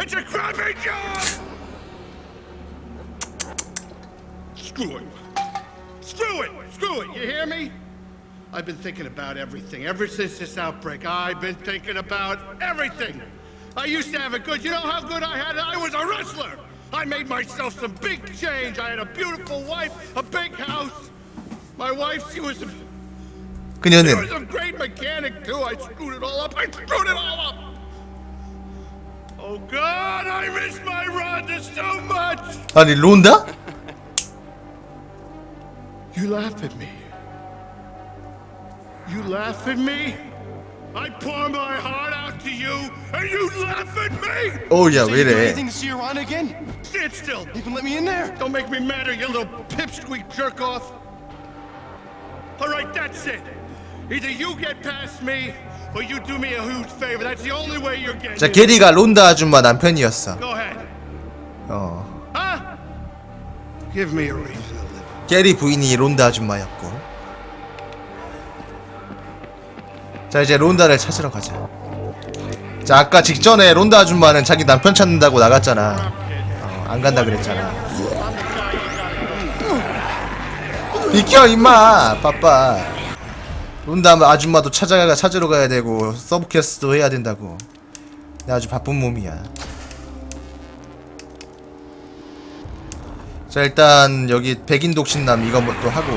It's a crappy job! Screw it. Screw it! Screw it! You hear me? I've been thinking about everything. Ever since this outbreak, I've been thinking about everything. I used to have it good. You know how good I had it? I was a wrestler. I made myself some big change. I had a beautiful wife, a big house. My wife, she was a, she 그녀는 was a great mechanic too. I screwed it all up. I screwed it all up. Oh God, I miss my Rhonda so much. 아니 론다? You laugh at me. You laugh at me? I pour my heart out to you, and you laugh at me? 어우야 Say you do 왜래? anything to see your Ron again? Stand still. You can let me in there. Don't make me madder, you little pipsqueak jerk off. All right, that's it. Either you get past me, or you do me a huge favor. That's the only way you're getting. 자. 게리가 론다 아줌마 남편이었어. Go ahead. 어 Huh? Give me a reason to live. 게리 부인이 론다 아줌마였고. 자 이제 론다를 찾으러 가자. 자 아까 직전에 론다 아줌마는 자기 남편 찾는다고 나갔잖아. 어, 안 간다 그랬잖아. 비켜 임마 빠빠. 론다 아줌마도 찾아가 찾으러 가야 되고 서브캐스트도 해야 된다고. 나 아주 바쁜 몸이야. 자 일단 여기 백인 독신남 이거 뭐또 하고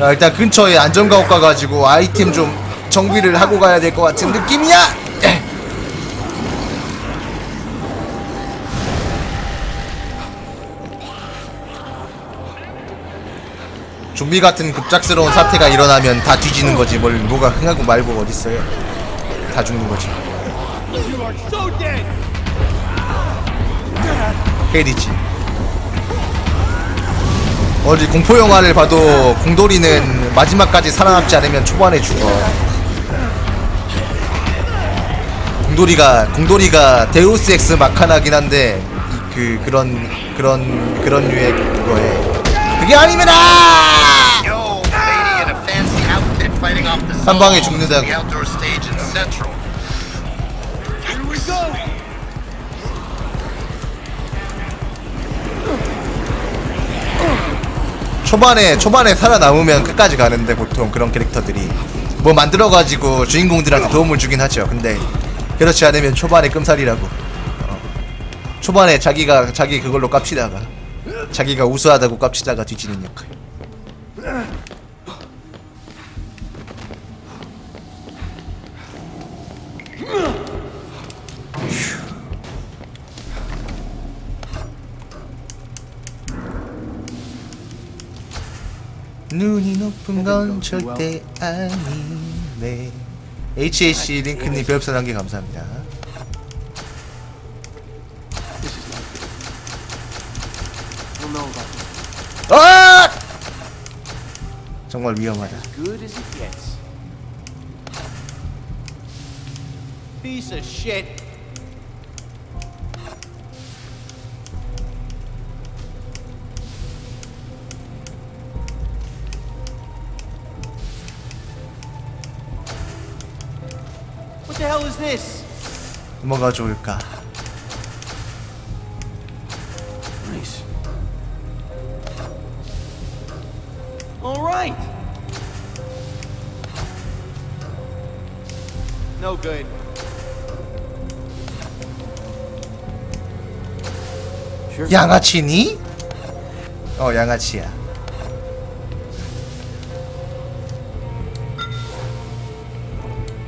자 일단 근처에 안전가옥 가가지고 아이템 좀 정비를 하고 가야 될 것 같은 느낌이야 좀비 같은 급작스러운 사태가 일어나면 다 뒤지는 거지. 뭘 뭐가 흥하고 말고 어딨어요? 다 죽는 거지. 헤리지. 어디 공포 영화를 봐도 공돌이는 마지막까지 살아남지 않으면 초반에 죽어. 공돌이가 공돌이가 데우스 엑스 마카나긴 한데 이- 그 그런 그런 그런 류의 그거에 그게 the 한 방에 죽는다고. 초반에 초반에 살아남으면 끝까지 가는데 보통 그런 캐릭터들이 뭐 만들어가지고 주인공들한테 도움을 주긴 하죠. 근데 그렇지 않으면 초반에 끔살이라고. 어. 초반에 자기가 자기 그걸로 깝치다가 자기가 우수하다고 깝치다가 뒤지는 역할. 눈이 높은 건 절대 아니네. HAC 링크님 별풍선 한개 감사합니다. 아! 정말 위험하다. good as it gets. Piece of shit. What the hell is this? 뭐가 좋을까? Nice. All right. No good. 양아치니? 어 양아치야.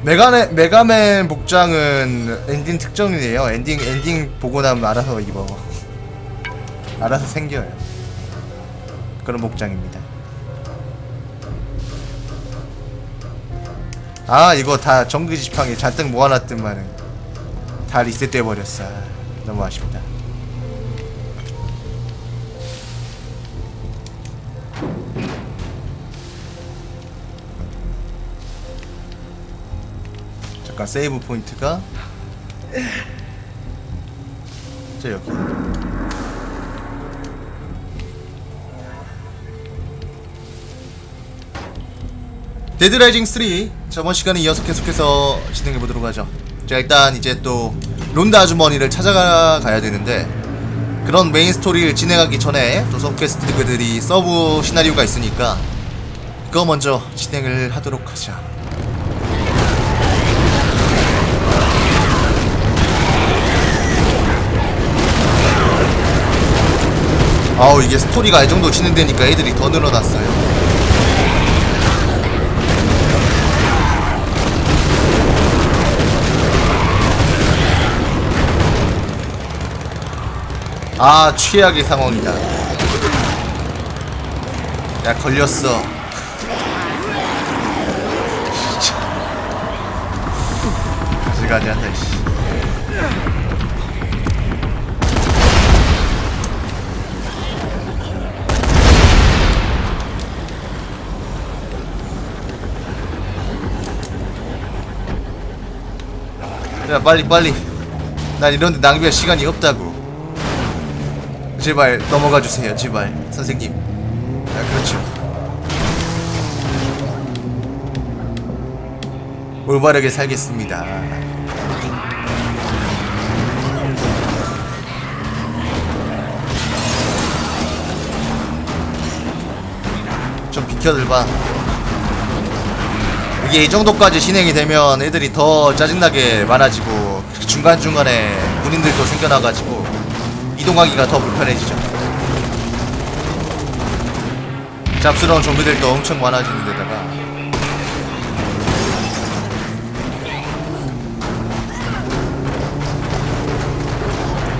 메가네 메가맨 복장은 엔딩 특정이에요. 엔딩 엔딩 보고 나면 알아서 입어. 알아서 생겨요. 그런 복장입니다. 아 이거 다 정규 지팡이 잔뜩 모아놨더만은 다 리셋돼 버렸어. 너무 아쉽다. 잠깐 세이브 포인트가 저 여기 데드라이징 3 저번 시간에 이어서 계속해서 진행해 보도록 하죠. 자 일단 이제 또 론다 아주머니를 찾아가야 되는데 그런 메인 스토리를 진행하기 전에 또 서브퀘스트들이 서브 시나리오가 있으니까 그거 먼저 진행을 하도록 하자. 아우 이게 스토리가 이 정도 진행되니까 애들이 더 늘어났어요 아 최악의 상황이다. 야 걸렸어. 가지가지 한다 씨. 야 빨리 빨리. 난 이런데 낭비할 시간이 없다고 제발 넘어가 주세요 제발. 선생님. 아 그렇죠. 올바르게 살겠습니다. 좀 비켜들봐. 이게 이 정도까지 진행이 되면 애들이 더 짜증나게 많아지고 중간중간에 군인들도 생겨나가지고 이동하기가 더 불편해지죠. 잡스러운 좀비들도 엄청 많아지는 데다가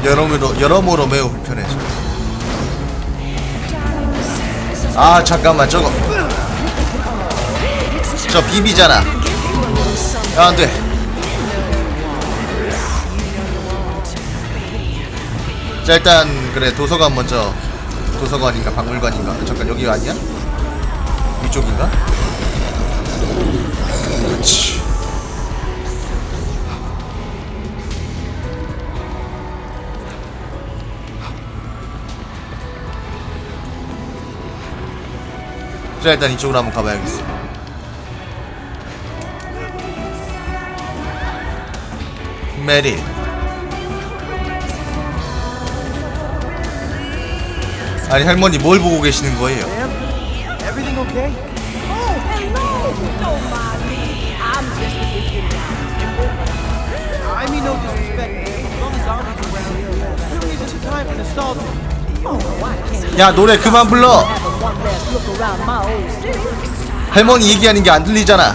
여러모로 여러모로 매우 불편해져. 아 잠깐만 저거. 저 비비잖아. 야 안돼 자 일단 그래 도서관 먼저. 도서관인가 박물관인가. 잠깐 여기 아니야? 이쪽인가? 그렇지. 자 일단 이쪽으로 한번 가봐야겠어. 메릴 아니 할머니 뭘 보고 계시는 거예요? Oh. Oh, 야 노래 그만 불러. 할머니 얘기하는 게 안 들리잖아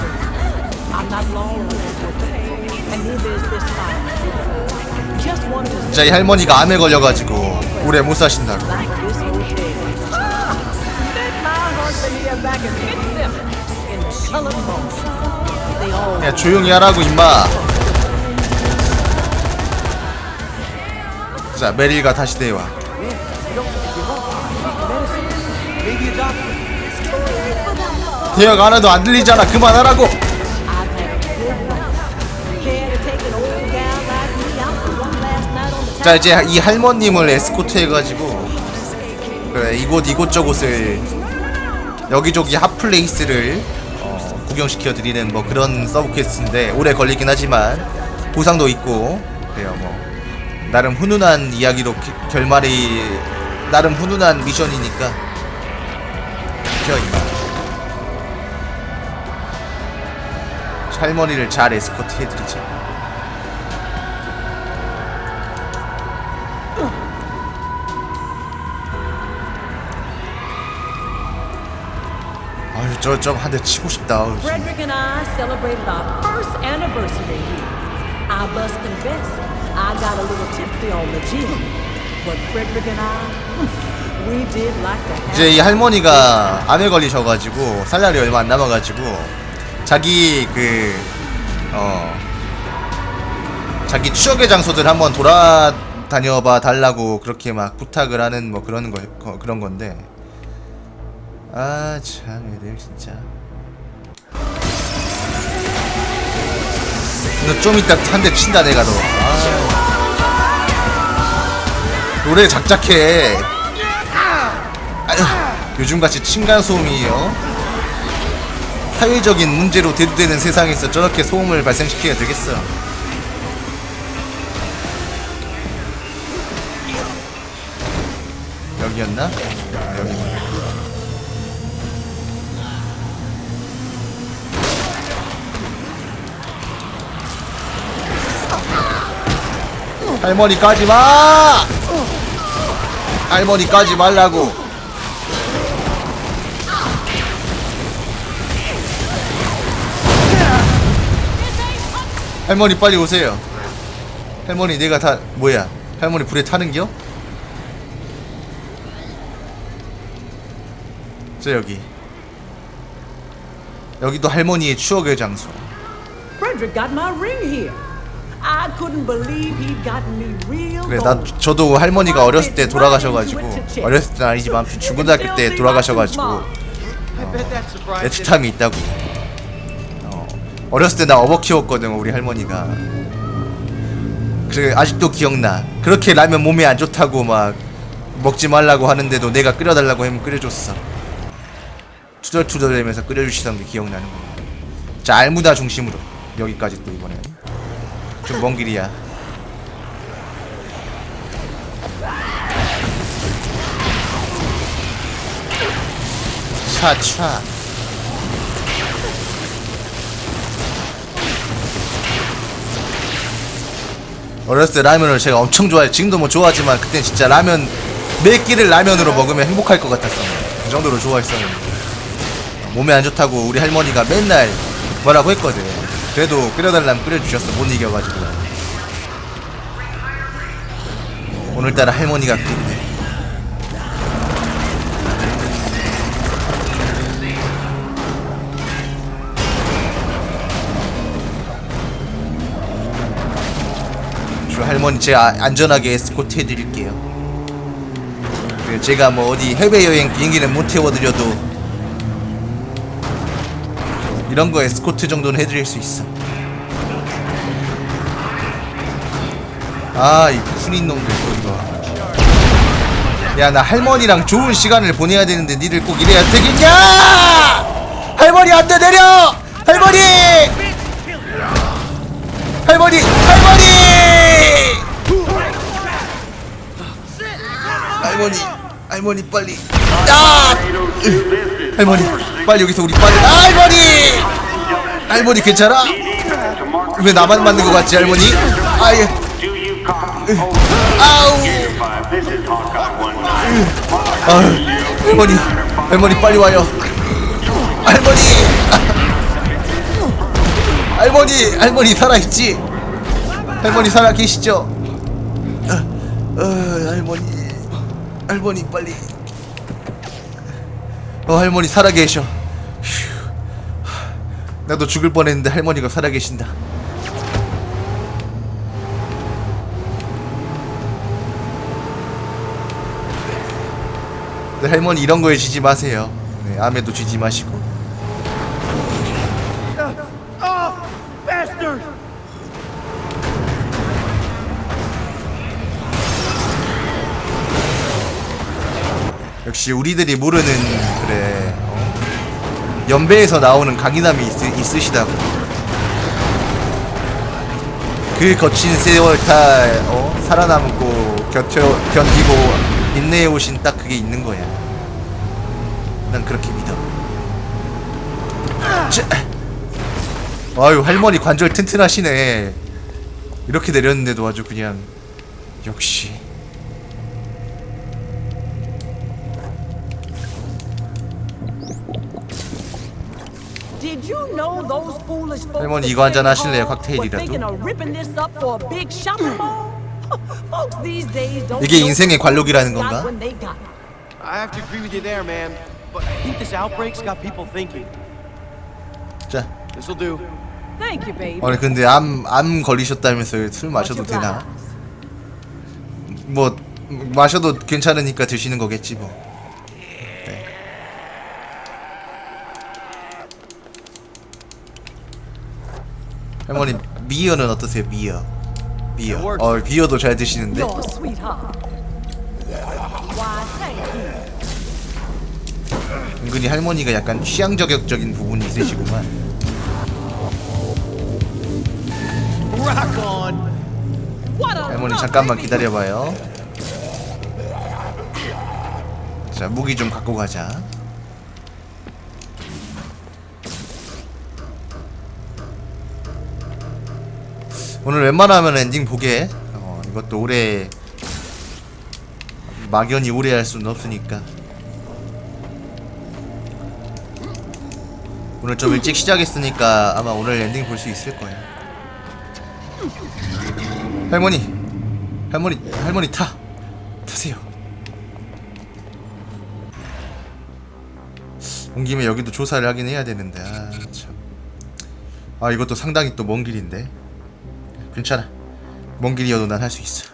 진짜 이 할머니가 암에 걸려가지고 오래 못 사신다고 야 조용히 하라고 임마 자 메릴과 다시 대화. 대화가 하나도 안 들리잖아 그만하라고 자 이제 이 할머님을 에스코트 해가지고 그래 이곳 이곳저곳을 여기저기 핫플레이스를 어, 구경시켜 드리는 뭐 그런 서브 퀘스트인데 오래 걸리긴 하지만 보상도 있고 그래요 뭐. 나름 훈훈한 이야기로 기- 결말이 나름 훈훈한 미션이니까 비켜 임마 할머니를 잘 에스코트 해드리자 저좀한대 치고 싶다 아유, 좀. Frederick and I celebrated our first anniversary here. I must confess, I got a little tipsy on the gin. But Frederick and I, hmm, we did like to have 이제 이 할머니가 암에 걸리셔가지고 살 날이 얼마 안 남아가지고 자기 그 어 자기 추억의 장소들 한번 돌아다녀봐 달라고 그렇게 막 부탁을 하는 뭐 그런 거 거- 그런 건데 아 참 애들 진짜. 너 좀 이따 한 대 친다 내가 너. 아. 노래 작작해. 아휴 요즘같이 층간소음이에요. 사회적인 문제로 대두되는 세상에서 저렇게 소음을 발생시켜야 되겠어. 여기였나? 여기. 할머니 까지 마! 할머니 까지 말라고. 할머니 빨리 오세요. 할머니 내가 다 뭐야? 할머니 불에 타는겨? 저 여기. 여기도 할머니의 추억의 장소. Frederick got my ring here. 그래 나. 저도 할머니가 어렸을 때 돌아가셔가지고 어렸을 때는 아니지만 아무튼 중고등학교 때 돌아가셔가지고 I bet that surprised him. 애틋함이 있다고. 어, 어렸을 때 나 어버 키웠거든 우리 할머니가. 그래 아직도 기억나. 그렇게 라면 몸에 안 좋다고 막 먹지 말라고 하는데도 내가 끓여달라고 하면 끓여줬어. 투덜투덜대면서 끓여주시던 게 기억나는 거. 자 알무다 중심으로 여기까지 또 이번에 좀 먼 길이야. 차차. 어렸을 때 라면을 제가 엄청 좋아해. 지금도 뭐 좋아하지만 그때 진짜 라면 몇 끼를 라면으로 먹으면 행복할 것 같았어요. 그 정도로 좋아했었는데 몸에 안 좋다고 우리 할머니가 맨날 뭐라고 했거든. 그래도 끓여달라면 끓여주셨어. 못 이겨가지고. 오늘따라 할머니가 그립네. 주 할머니 제가 안전하게 에스코트 해드릴게요. 그리고 제가 뭐 어디 해외여행 비행기는 못 태워드려도 이런 거 에스코트 정도는 해드릴 수 있어. 아, 이 군인 놈들 또 이거. 야, 나 할머니랑 좋은 시간을 보내야 되는데 니들 꼭 이래야 되겠냐? 할머니 안 돼 내려! 할머니! 할머니! 할머니! 할머니! 할머니 빨리! 야! 할머니 빨리 여기서 우리 빨리 아, 할머니! 할머니 괜찮아? 왜 나만 맞는 것 같지 할머니? 아예 아우. 아유, 할머니 할머니 빨리 와요. 할머니. 할머니 할머니 살아있지? 할머니 살아계시죠? 어, 어, 할머니. 할머니 빨리 어 할머니 살아계셔. 휴. 나도 죽을 뻔했는데 할머니가 살아계신다. 네, 할머니 이런 거에 지지 마세요. 네, 암에도 지지 마시고 역시 우리들이 모르는 그래 어, 연배에서 나오는 강인함이 있, 있으시다고. 그 거친 세월 다 어, 살아남고 견뎌, 견디고 인내해 오신 딱 그게 있는 거야. 난 그렇게 믿어. 자. 아유 할머니 관절 튼튼하시네. 이렇게 내렸는데도 아주 그냥 역시 할머니, 이거 한잔 하실래요? 칵테일이라도? were thinking of ripping this up for a big shopping mall? Folks these days don't 이게 인생의 관록이라는 건가? I have to agree with you there, man. But I think this outbreak's got people thinking. 자 This'll do. Thank you, baby. 아니 근데 암, 암 걸리셨다면서 술 마셔도 되나? 뭐 마셔도 괜찮으니까 드시는 거겠지 뭐. 할머니 미어는 어떠세요? 미어. 미어. 어 미어도 잘 드시는데. 은근히 할머니가 약간 취향 저격적인 부분이 있으시구만. 할머니 잠깐만. 기다려봐요. 자 무기 좀 갖고 가자 오늘 웬만하면 엔딩 보게. 어, 이것도 오래 막연히 오래 할 수는 없으니까. 오늘 좀 일찍 시작했으니까 아마 오늘 엔딩 볼 수 있을 거예요. 할머니 할머니 할머니 타. 타세요. 온 김에 여기도 조사를 하긴 해야 되는데 아 참. 아 이것도 상당히 또 먼 길인데 괜찮아. 먼 길이어도 난 할 수 있어.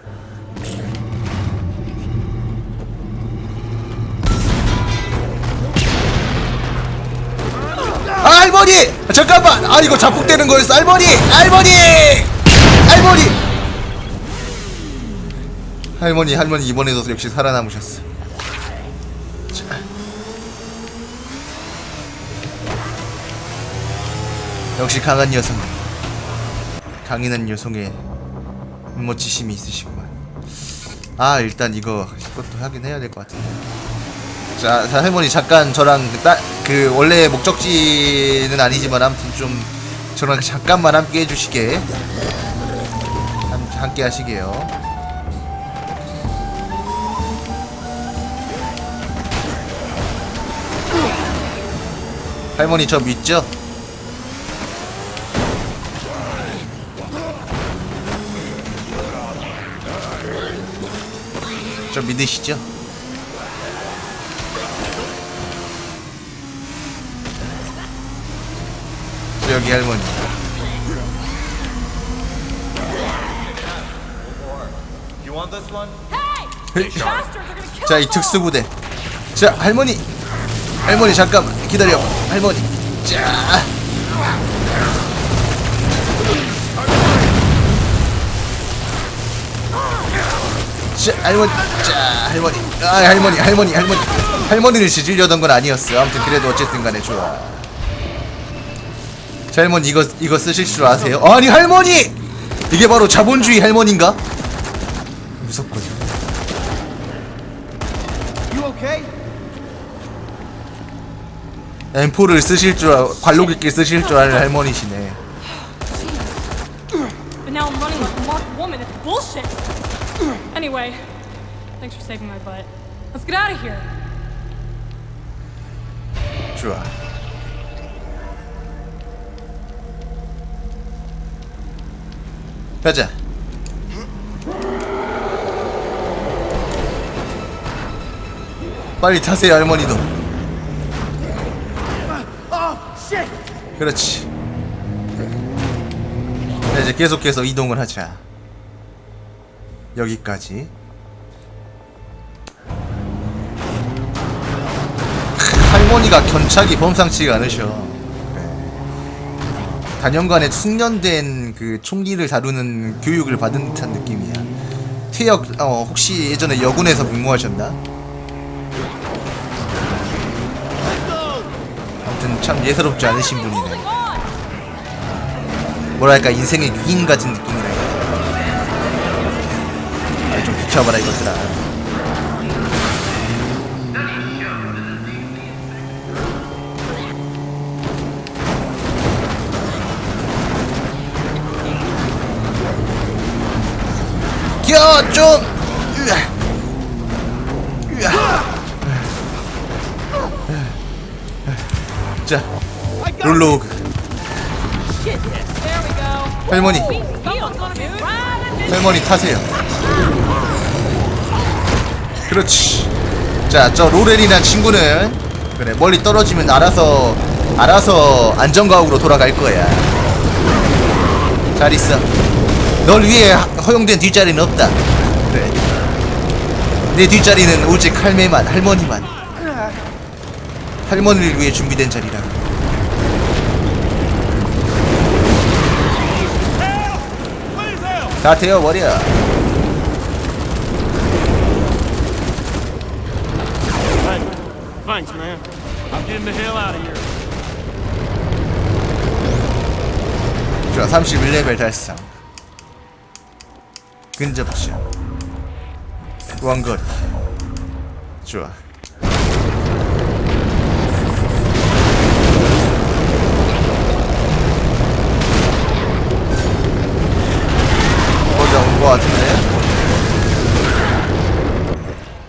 아, 할머니! 잠깐만! 아 이거 자폭되는 거였어. 할머니! 할머니! 할머니! 할머니 할머니 이번에도 역시 살아남으셨어. 자. 역시 강한 여성 강인한 여성의 멋지심이 있으시구만. 아 일단 이거 이것도 하긴 해야 될 것 같은데. 자, 자 할머니 잠깐 저랑 그, 따, 그 원래 목적지는 아니지만 아무튼 좀 저랑 잠깐만 함께 해주시게. 함, 함께 하시게요. 할머니 저 믿죠? 저 믿으시죠? 저 여기 할머니. 자 이 특수부대. 자 할머니. 할머니 잠깐만. 기다려. 할머니. 자 자, 할머니, 자, 할머니, 아, 할머니, 할머니, 할머니, 할머니를 지지려던 건 아니었어. 아무튼 그래도 어쨌든 간에 좋아. 자, 할머니 이거 이거 쓰실 줄 아세요? 아니 할머니, 이게 바로 자본주의 할머니인가? 무섭군. M4를 쓰실 줄 알- 관록 있게 쓰실 줄 아는 할머니시네. Saving my butt. Let's get out of here. 좋아. 가자. 빨리 타세요 할머니도. 그렇지. 자, 이제 계속해서 이동을 하자. 여기까지. 할머니가 견착이 범상치가 않으셔. 단연간에 숙련된 그 총기를 다루는 교육을 받은 듯한 느낌이야. 퇴역 어 혹시 예전에 여군에서 복무하셨나? 아무튼 참 예사롭지 않으신 분이네. 뭐랄까 인생의 귀인 같은 느낌이네. 아 좀 비켜봐라 이것들아. 겨 좀. 자, go. 할머니, 할머니 타세요. 그렇지. 자, 저 로렐이란 친구는 그래 멀리 떨어지면 알아서 알아서 안전가옥으로 돌아갈 거야. 잘 있어. 널 위해 허용된 뒷자리는 없다. 그래. 내 뒷자리는 오직 할매만, 할머니만. 할머니를 위해 준비된 자리라. 다 태워버려. Thanks, man. I'm getting the hell out of here. 좋아 31레벨 달성 근접전 원거리 좋아. 어디 온거 같은데?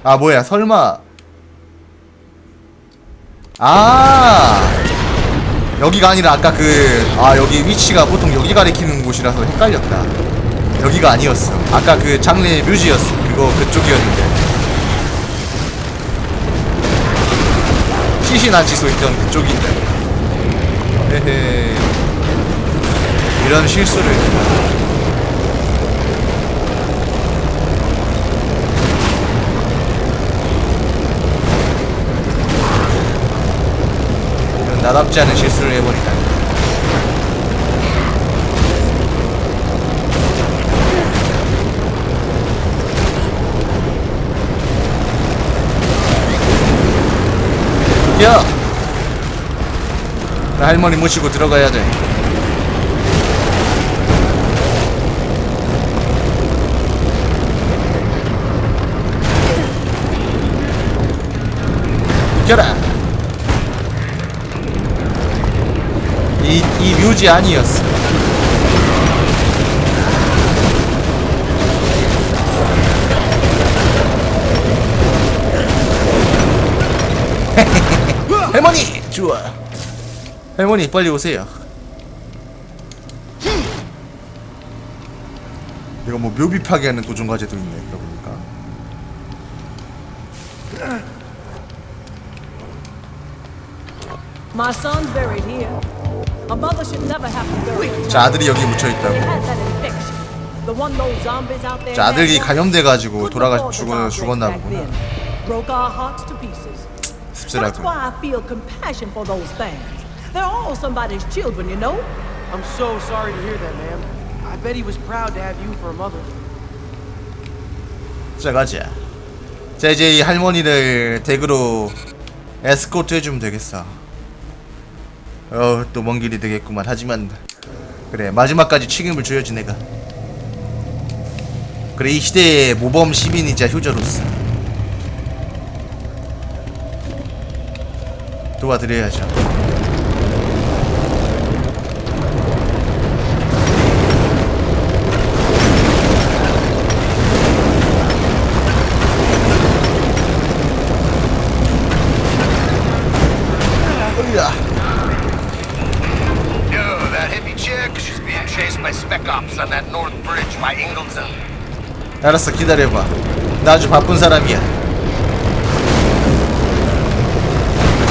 아 뭐야 설마. 아! 여기가 아니라 아까 그 아 여기 위치가 보통 여기 가리키는 곳이라서 헷갈렸다. 여기가 아니었어. 아까 그 장례 묘지였어. 그거 그쪽이었는데. 시신아지소 있던 그쪽인데. 헤헤. 이런 실수를. 이런 나답지 않은 실수를 해버리다니 야! 나 할머니 모시고 들어가야 돼. 비켜라! 이, 이 묘지 아니었어. 할머니! 좋아. 할머니, 빨리 오세요. 이거 뭐 묘비 파괴하는 도전 과제도 있네, 그러고 보니까. My son's buried here. A mother should never have to bury a 자, 아들이 여기 묻혀 있다고. 자, 아들이. 감염돼 가지고 Couldn't 돌아가 죽어 죽었나 보구나. then. Broke our hearts to pieces. That's 씁쓸하고. why I feel compassion for those things. They're all somebody's children, you know. I'm so sorry to hear that, ma'am. I bet he was proud to have you for a mother. 자, 가자. 자, 이제 이 할머니를 댁으로 에스코트 해주면 되겠어. 어, 또 먼 길이 되겠구만. 하지만 그래 마지막까지 책임을 져야지 내가. 그래 이 시대의 모범 시민이자 효자로서 도와드려야죠. 으아. No, that hippie chick, she's being chased by spec ops on that north bridge by Ingleton. 알았어 기다려봐 나 아주 바쁜 사람이야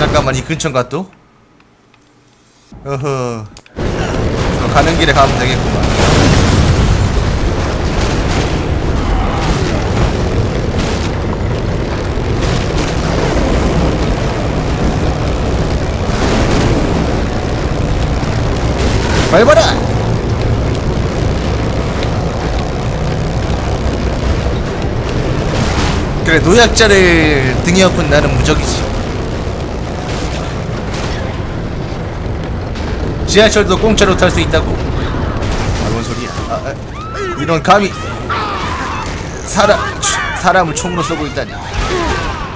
잠깐만 이 근처인가 또? 어허. 저 가는 길에 가면 되겠구만. 밟아라 그래 노약자를 등에 업은 나는 무적이지 지하철도 공짜로 탈 수 있다고. 아, 뭔 소리야? 아, 아, 이런 감히 사람 사람을 총으로 쏘고 있다니.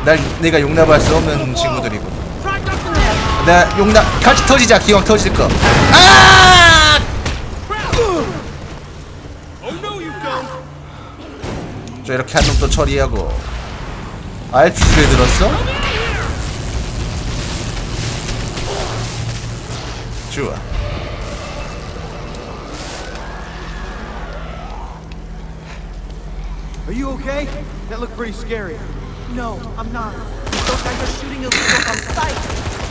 날 내가 용납할 수 없는 친구들이고 나 용납 같이 터지자. 기왕 터질 거. 아! 저 이렇게 한 놈 또 처리하고 RPG를 들었어? 좋아 Are you okay? That looked pretty scary. No, I'm not. Those guys are shooting illegal on sight.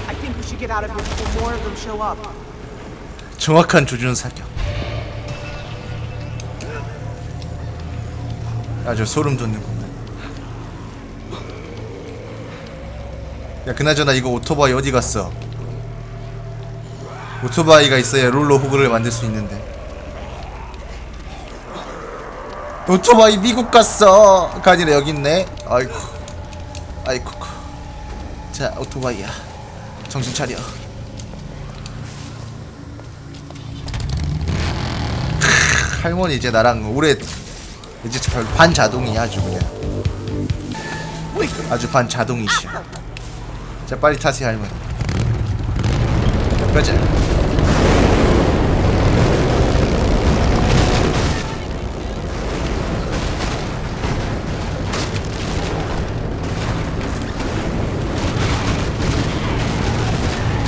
I think we should get out of here before more of them show up. 정확한 조준 사격 아주 소름 돋는구만 야 그나저나 이거 오토바이 어디 갔어 오토바이가 있어야 롤러 호그를 만들 수 있는데. 오토바이 미국 갔어. 가 아니라 여기 있네. 아이고 아이고 자 오토바이야. 정신 차려. 할머니 이제 나랑 오래 이제 반- 반자동이야 아주 그냥. 아주 반자동이시야. 자 빨리 타세요 할머니. 가자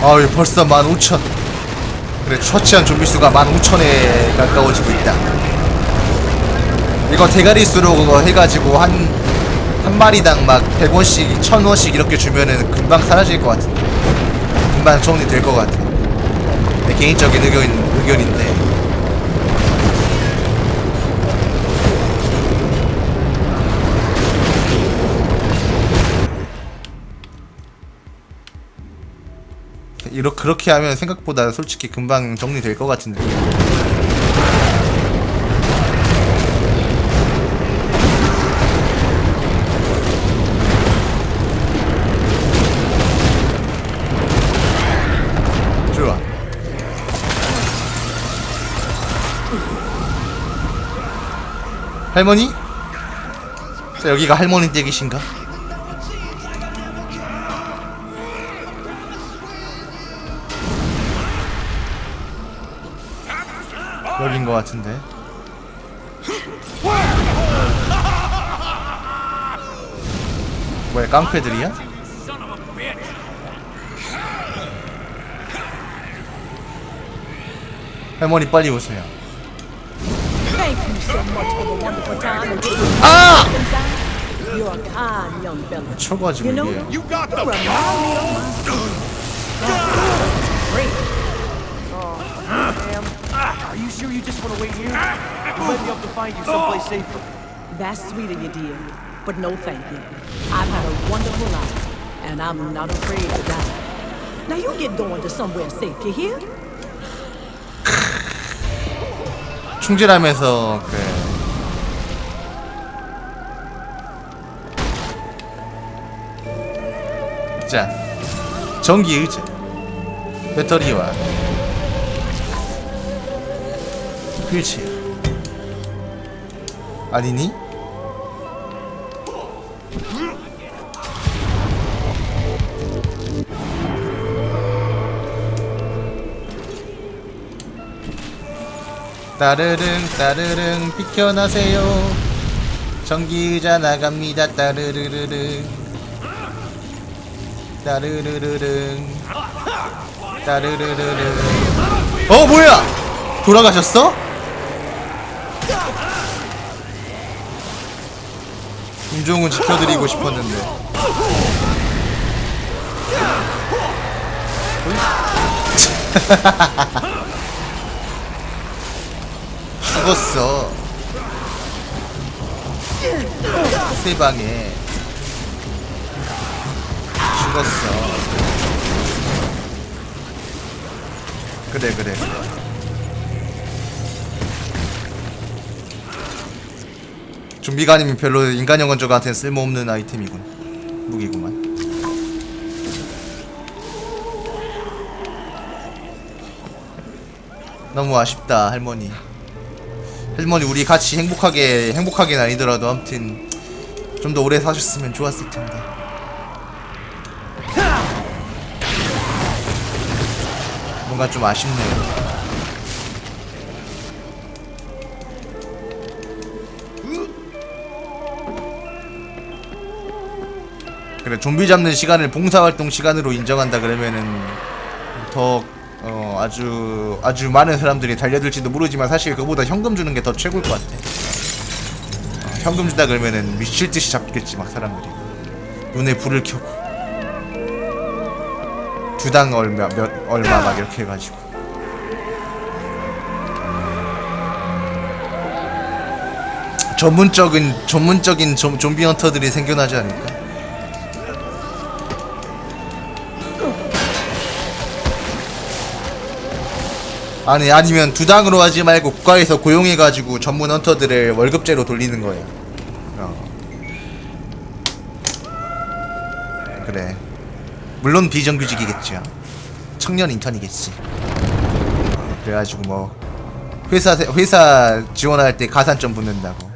아유 벌써 15,000 그래 처치한 좀비 수가 15,000에 가까워지고 있다. 이거 대가리 수로 해가지고 한 한 마리당 막 100원씩 1000원씩 이렇게 주면은 금방 사라질 것 같은데. 금방 정리될 것 같아. 내 개인적인 의견, 의견인데 이렇게 그렇게 하면 생각보다 솔직히 금방 정리될 것 같은데. 좋아. 할머니? 자, 여기가 할머니 댁이신가? 여긴 것 같은데. 뭐야 깡패들이야? 할머니 빨리 오세요. 아! know, 이게. sure you just want to wait here? We might be able to find you someplace safer. That's sweet of you, dear. But no thank you. I've had a wonderful life, and I'm not afraid to die. Now you get going to somewhere safe, you hear? 충질하면서 그래. 자, 전기 의자, 배터리와 휠체어. 아니니? 따르릉 따르릉 비켜나세요 전기의자 나갑니다 따르르르릉 따르르르릉 따르르르릉 어 뭐야 돌아가셨어? 김종훈 지켜드리고 싶었는데 죽었어. 세 방에 죽었어. 그래 그래. 좀비가 아니면 별로 인간형 건조가한테는 쓸모없는 아이템이군. 무기구만. 너무 아쉽다 할머니. 할머니 우리 같이 행복하게 행복하게는 아니더라도 아무튼 좀 더 오래 사셨으면 좋았을 텐데. 뭔가 좀 아쉽네요. 그래 좀비 잡는 시간을 봉사활동 시간으로 인정한다 그러면은 더 어, 아주 아주 많은 사람들이 달려들지도 모르지만 사실 그보다 현금 주는 게 더 최고일 것 같아. 어, 현금 준다 그러면은 미칠 듯이 잡겠지 막 사람들이 눈에 불을 켜고 두 당 얼마 몇 얼마 막 이렇게 해가지고 전문적인 전문적인 좀, 좀비 헌터들이 생겨나지 않을까? 아니 아니면 두 당으로 하지 말고 국가에서 고용해가지고 전문 헌터들을 월급제로 돌리는 거예요. 어. 그래. 물론 비정규직이겠죠. 청년 인턴이겠지. 그래가지고 뭐 회사 세- 회사 지원할 때 가산점 붙는다고.